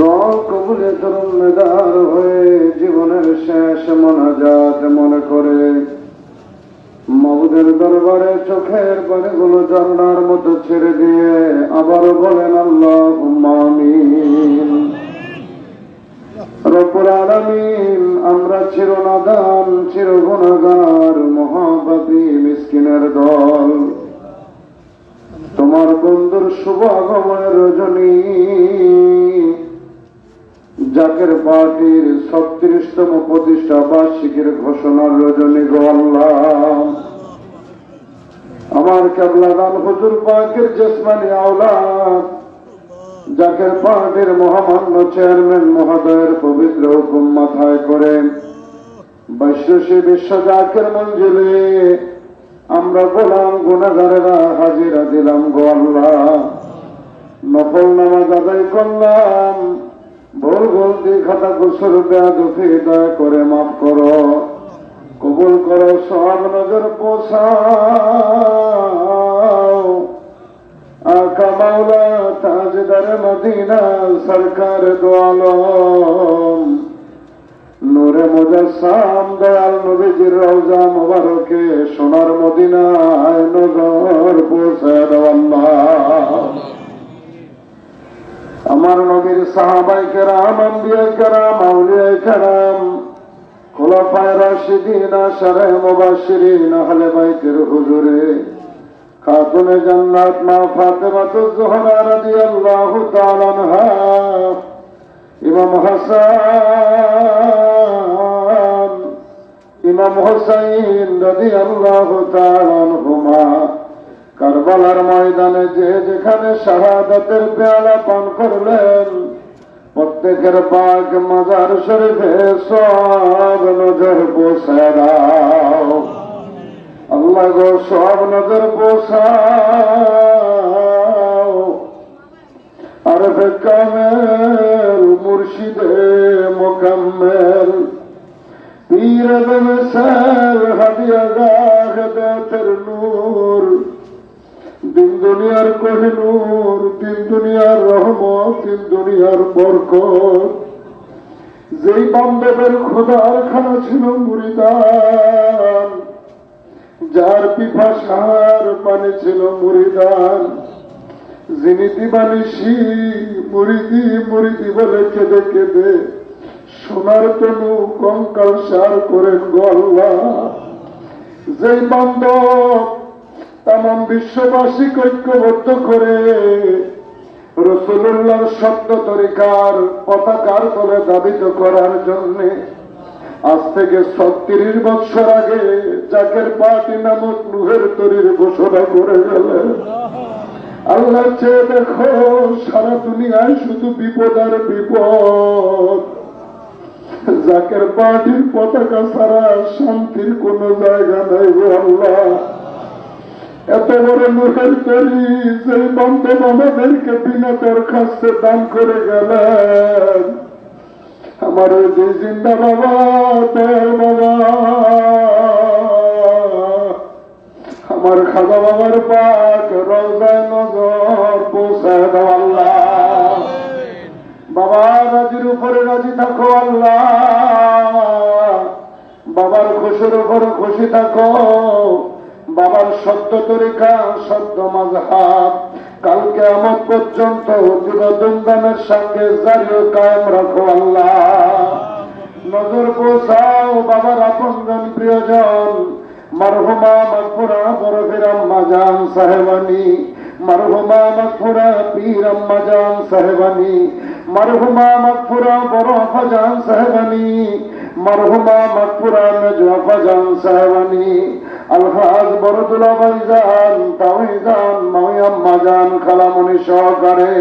দল কবুলে তরুণদার জীবনের শেষ মনাজাত মনে করে। মবুদের দরবারে চোখের পানিগুলো ঝর্ণার মতো ছেড়ে দিয়ে আবার বলেন আমরা চির নাদান চির গুণাগার মহাপাপী মিসকিনের দল। তোমার বন্ধুর শুভ আগমনের রজনী জাকের পার্টির ছত্রিশতম প্রতিষ্ঠা বার্ষিকীর ঘোষণার রজনী গো আল্লাহ আমার কেবলা দান হুজুর পাকের জেসমানি আওলাদ জাকের পার্টির মহামান্য চেয়ারম্যান মহোদয়ের পবিত্র হুকুম মাথায় করে, বৈশ্বসী বিশ্ব জাকের মঞ্জুরে আমরা গোলাম গুণাগারেরা হাজিরা দিলাম গো আল্লাহ নকল নামাজ আদায় করলাম ভুল গলতি খাতা কুসুর বেয়াদুফি দয়া করে মাফ করো। কবুল করো, সব নজর তাজদার মদিনা সরকার দোয়ালম নূরে মুজাসসাম দয়াল নবীজির রওজা মোবারকে সোনার মদিনায় নগর পৌঁছে দাও আল্লাহ আমার নবীর সাহাবাই কেরাম, আম্বিয়া কেরাম, আউলিয়া কেরাম, খোলাফায় রাশিদিন, আশারে মুবাশশিরিন, আহলে বাইতের হুজুরে। খাতুনে জান্নাত মা ফাতেমাতু জোহরা রাদিয়াল্লাহু তাআলা আনহা। ইমাম হাসান, ইমাম হোসাইন রাদিয়াল্লাহু তাআলা আনহুমা। কারবালার ময়দানে যে যেখানে শাহাদাতের পেয়ালা পান করলেন, প্রত্যেকের পাক মাজার শরীফে সব নজর পোষায় দাও। আল্লাহ গো, সব নজর পোষাও আর কামেল, মুর্শিদে মোকাম্মেল, পীর বেমেসাল হাদিয়া গাহ বেতের নূর দিন দুনিয়ার কোহিনুর দিন দুনিয়ার রহমত দিন দুনিয়ার বরকত। যেই বান্ধবের খোদার খানা ছিল মুরিদান, যার পিপাসার পানি ছিল মুরিদান, যিনি দিবানিসি মুরিদি মুরিদি বলে কেঁদে কেঁদে সোনার তনু, কঙ্কাল সার করেন গল্লা যেই বান্ধব তাম বিশ্ববাসী ঐক্যবদ্ধ করে রসুল্লাহর শব্দ তরিকার পতাকার তলে দাবিত করার জন্যে আজ থেকে ছত্রিশ বছর আগে জাকের পার্টি নামক নুহের তরির ঘোষণা করে গেলেন আল্লাহ চেয়ে দেখো, সারা দুনিয়ায় শুধু বিপদ আর বিপদ। জাকের পার্টির পতাকা ছাড়া শান্তির কোন জায়গা নাই আল্লাহ। এত বড় মুখের তৈরি যে বান্ধব আমাদেরকে বিনা দরখাস্তে দান করে গেলেন। আমার ওই যে জিন্দা বাবা দয়াল বাবা। আমার খাজা বাবার পাক রওজায় নজর পৌঁছায় আল্লাহ। বাবা, রাজির উপরে রাজি থাকো আল্লাহ। বাবার খুশির উপরে খুশি থাকো। বাবার সত্য তরিকা সত্য মাঝহাব কালকে আমার পর্যন্ত যুবদুমদানের সঙ্গে জারিও কায়েম রাখো আল্লাহ। নজর পৌঁছাও বাবার আপনজন প্রিয়জন। মারহুমা মকপুরা বরফির আম্মা জান সাহেবানি। মারহুমা মকপুরা পীর আম্মা জান সাহেবানি। মারহুমা মকপুরা বড় জান সাহেবানি। মারহুমা মকপুরা মেজওয়াফা জান সাহেবানি। আলহাজ বরদুল্লা ভাইজান তাওইজান মাওয়াম্মা জান খালামনি সহকারে।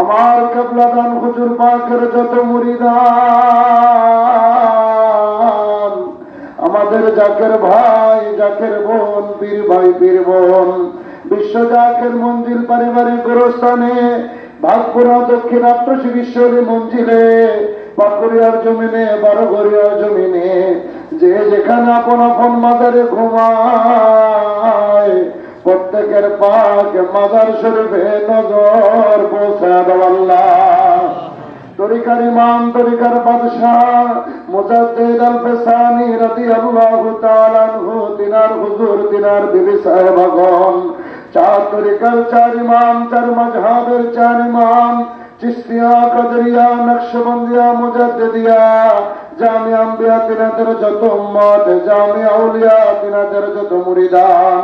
আমার কেবলাদান হুজুর পাকের যত মুরিদান, আমাদের জাকের ভাই, জাকের বোন পীর ভাই পীর বোন, বিশ্ব জাকের মন্দির পারিবারিক গোরস্থানে ভাগপুরা দক্ষিণ আত্মসী বিশ্বরী মঞ্জিলে পাকুরিয়ার জমিনে বারোঘরিয়ার জমিনে যে যেখানে আপন আপন মাজারে ঘুমায়, প্রত্যেকের পাক মাজার শরীফে নজর পৌঁছা তরিকার ইমাম, তরিকার বাদশাহ, মুজাদ্দিদ আল ফেসানি রাদিয়াল্লাহু তাআলা আনহু, তিনার হুজুর, তিনার বিবি সাহেবাগণ চার তরিকার, চার ইমাম, চার মাযহাবের চার ইমাম চিস্তিয়া, কাদরিয়া, নকশবন্দিয়া, মুজাদ্দিদিয়া, জামিয়া আম্বিয়া তিনাদের যত উম্মত, জামিয়া আউলিয়া তিনাদের যত মুরিদান।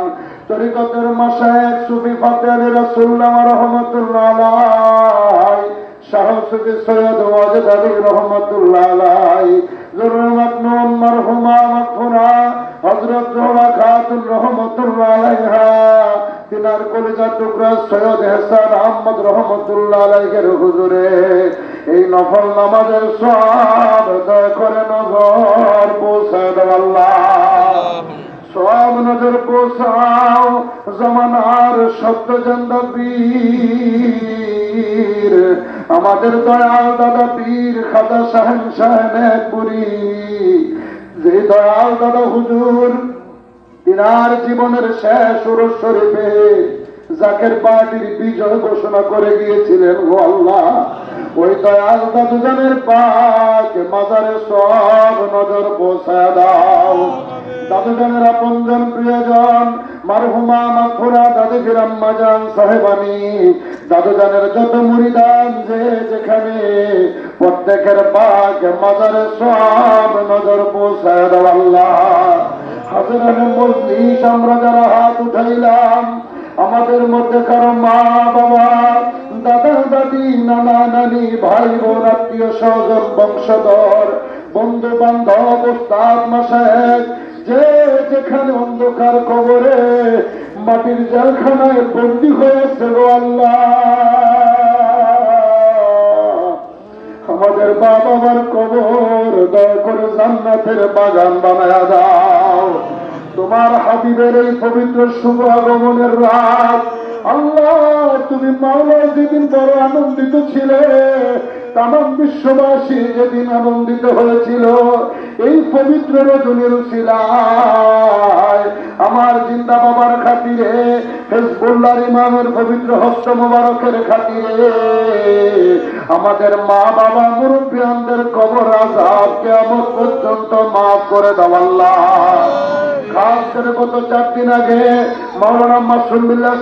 তরিকতের মাশায়েখ সুফি ফাতে আলী রাসূলুল্লাহ রাহমাতুল্লাহ আলাইহি সৈয়দ ওয়াজেদ আলী রহমতুল্লাহ আলাই জরুর মাকনুন মারহুমা মাকফুরা হযরত জোহরা খাতুন রহমতুল্লাহ আলাইহা। তিনার কলিজা টুকরা সৈয়দ হেসান আহমদ রহমতুল্লাহ আলাইহের হুজুরে। এই নফল নামাজের সব করে নজর পৌঁছায় আল্লাহ। সব নজর পৌঁছাও জমানার সত্য জন্দ পীর। আমাদের দয়াল দাদা পীর খাদা সাহেন সাহেন একপুরি যে দয়াল দাদা হুজুর তিনার জীবনের শেষ উরস শরীফে জাকের পার্টির বিজয় ঘোষণা করে গিয়েছিলেন ও আল্লাহ। ওই দয়াল দাদুজনের পাক মাজারে সব নজর পৌঁছায় দাও। দাদুজনের আপনজন প্রিয়জন, মারহুমা মাফুরা দাদু ফিরাম্মা জান সাহেবানি দাদুজানের যত মুরিদান যে যেখানে, প্রত্যেকের পাক মাজারে সব নজর পৌঁছায় দাও আল্লাহ। হাজারের মজলিস আমরা যারা হাত উঠাইলাম, আমাদের মধ্যে কারও মা, বাবা, দাদা, দাদি, নানা, নানি, ভাই, বোন, আত্মীয়, স্বজন, বংশধর বন্ধু বান্ধব ওস্তাদ মাসায় যে যেখানে অন্ধকার কবরে মাটির জেলখানায় বন্দি হয়েছে গো আল্লাহ। আমাদের বাবার কবর দয়া করে জান্নাতের বাগান বানায় দাও। তোমার হাবিবের এই পবিত্র শুভ আগমনের রাত আল্লাহ তুমি মাওলা যেদিন বড় আনন্দিত ছিলে তাম বিশ্ববাসী যেদিন আনন্দিত হয়েছিল, এই পবিত্র রজনীর শিলায় আমার জিন্দা বাবার খাতিরে হেজবুল্লার ইমামের পবিত্র হস্ত মোবারকের খাতিরে, আমাদের মা বাবা মুরব্বিয়ানদের কবর আজাব কেমন পর্যন্ত মাফ করে দাও আল্লাহ। খাস আগে মাওলানা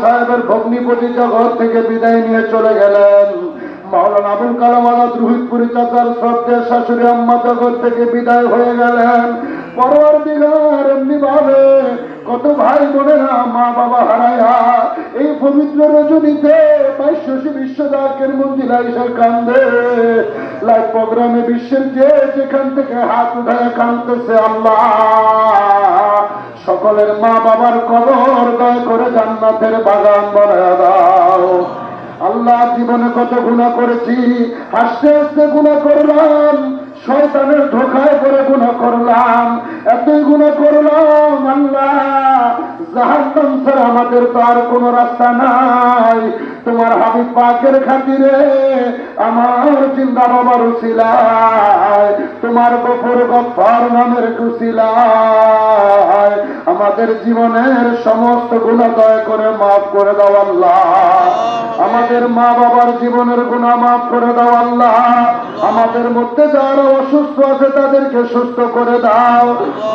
সাহেবের ভগ্নিপতি জগৎ থেকে বিদায় নিয়ে চলে গেলেন। মাওলানা আবুল কালাম আজাদ শাশুড়ি আম্মা থেকে বিদায় হয়ে গেলেন। এমনি ভাবে কত ভাই বোনেরা মা বাবা এই পবিত্র রজনীতে কান্দে। লাইভ প্রোগ্রামে বিশ্বের যে যেখান থেকে হাত উঠায় কান্দতেছে আল্লাহ। সকলের মা বাবার কবর দয় করে জান্নাতের বাগান বানায় দাও। আল্লাহ জীবনে কত গুণা করেছি আস্তে আস্তে গুণা করলাম, শয়তানের ধোকায় করে গুণা করলাম। এতই গুণা করলাম, আল্লাহ জাহান্নাম ছাড়া আমাদের তো আর কোনো রাস্তা নাই। তোমার হাবিব পাকের খাতিরে আমার চিন্তা বাবার উসিলায়, তোমার গফর গফার নামের কুশিলায় আমাদের জীবনের সমস্ত গুণা দয়া করে মাফ করে দাও আল্লাহ। আমাদের মা বাবার জীবনের গুণা মাফ করে দাও আল্লাহ। আমাদের মধ্যে যারা অসুস্থ আছে তাদেরকে সুস্থ করে দাও।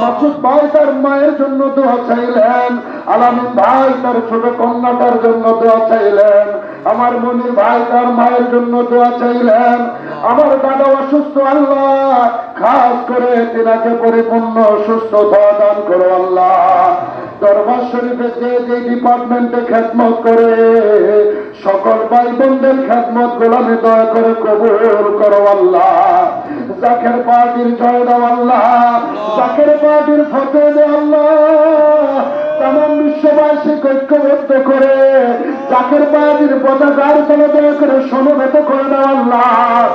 মাসুদ ভাই তার মায়ের জন্য দোয়া চাইলেন। আলামিন ভাই তার ছোট কন্যাটার জন্য দোয়া চাইলেন। আমার মনির ভাই তার মায়ের জন্য দোয়া চাইলেন। আমার দাদা অসুস্থ আল্লাহ খাস করে তিনাকে পরিপূর্ণ সুস্থতা দান করো আল্লাহ। দরবার শরীফে যে যে ডিপার্টমেন্টে খেদমত করে সকল ভাই বোনদের খেদমত গোলামি দয়া করে কবুল করো আল্লাহ। জাকের পার্টির জয় দাও আল্লাহ। জাকের পার্টির ফতে দে আল্লাহ। ঐক্যবদ্ধ করে জাকের পার্টির পতাকার তলে করে সমবেত করে দাও আল্লাহ।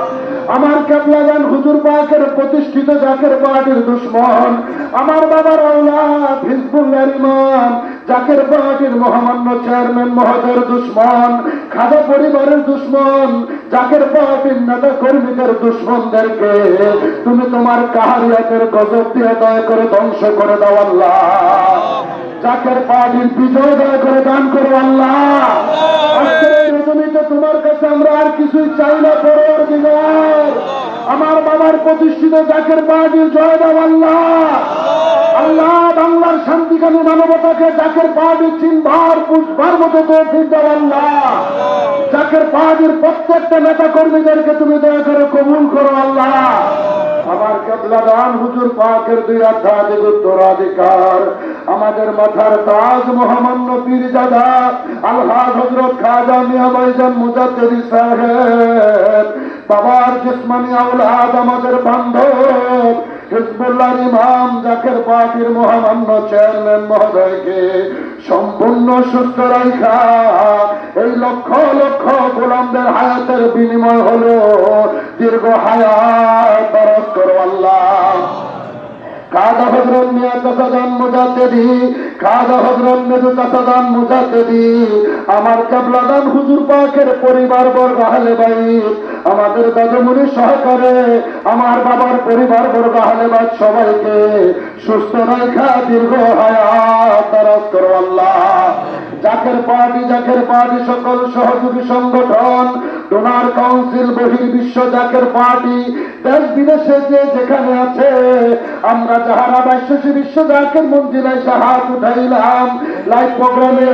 আমার কেবলাগান হুজুর পাকের প্রতিষ্ঠিত জাকের পার্টির দুশ্মন, আমার বাবার আল্লাহ হিজবুল্লাহর ইমাম, জাকের পার্টির মহামান্য চেয়ারম্যান মহোদয়ের দুশ্মন, খাদা পরিবারের দুশ্মন, জাকের পার্টির নেতা কর্মীদের দুশ্মনদেরকে তুমি তোমার কাহারিয়াতের গজব দিয়ে দয়া করে ধ্বংস করে দাও আল্লাহ। জাকের পাটির বিজয় দয়া করে দান করো আল্লাহ। তোমার কাছে আমরা আর কিছুই চাই না পরের দিনের আমার বাবার প্রতিষ্ঠিত জাকের পাটির জয় দাও আল্লাহ। আল্লাহ বাংলার শান্তিকামী মানবতাকে জাকের পাহাড়ির চিনবার পুষবার মতো তৌফিক দাও আল্লাহ। জাকের পাহাড়ির প্রত্যেকটা নেতা কর্মীদেরকে তুমি দয়া করে কবুল করো আল্লাহ। আমার কেবলা দান হুজুর পাকের দুই আধ্যাত্মিক উত্তরাধিকার। আমাদের মাথার তাজ মহামান্য পীর দাদা আল্লাহ হজরত খাজা মিয়া ভাইজান সাহেব। বাবার জিসমানি আউলাদ আমাদের বান্ধব হিজবুল্লাহ ইমাম জাকের পার্টির মহামান্য চেয়ারম্যান মহোদয়কে সম্পূর্ণ সুস্থ রাখা এই লক্ষ লক্ষ গোলামদের হায়াতের বিনিময় হলো দীর্ঘ হায়াত। আল্লাহ কাদা হজরত মিয়া চাচাদান মুজাদ্দেদি, কাদা আমার হুজুর পরিবার বর্গ আমাদের সহকারে আমার বাবার পরিবার বর্গ সবাইকে সুস্থ রেখা দীর্ঘ করো আল্লাহ। জাকের পার্টি জাকের পার্টি, সকল সহযোগী সংগঠন, ডোনার কাউন্সিল বহির বিশ্ব জাকের পার্টি দেশ বিদেশে যে যেখানে আছে, আমরা যাহারা হাত উঠাইলাম লাইভ প্রোগ্রামে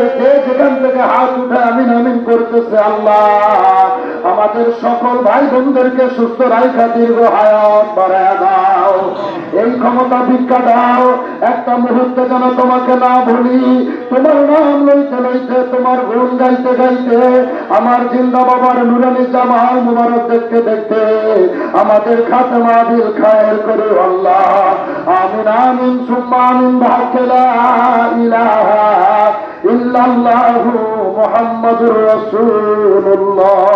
যেখান থেকে হাত উঠে আমিন আমিন করতেছে আল্লাহ। আমাদের সকল ভাই বোনদেরকে সুস্থ রাখা দীর্ঘ হায়াত বাড়ায় দাও। এই ক্ষমতা ভিক্ষা দাও। একটা মুহূর্তে যেন তোমাকে না ভুলি তোমার নাম লইতে লইতে তোমার গুণ গাইতে গাইতে আমার জিন্দা বাবার নুরানি জামাল মুবারক দেখতে দেখতে আমাদের খাতমা দিল খায়ের করে আল্লাহ। আমিন সুম্মা, আমিন ভাকেলা ইলাহা ইল্লাল্লাহু মুহাম্মাদুর রাসূলুল্লাহ।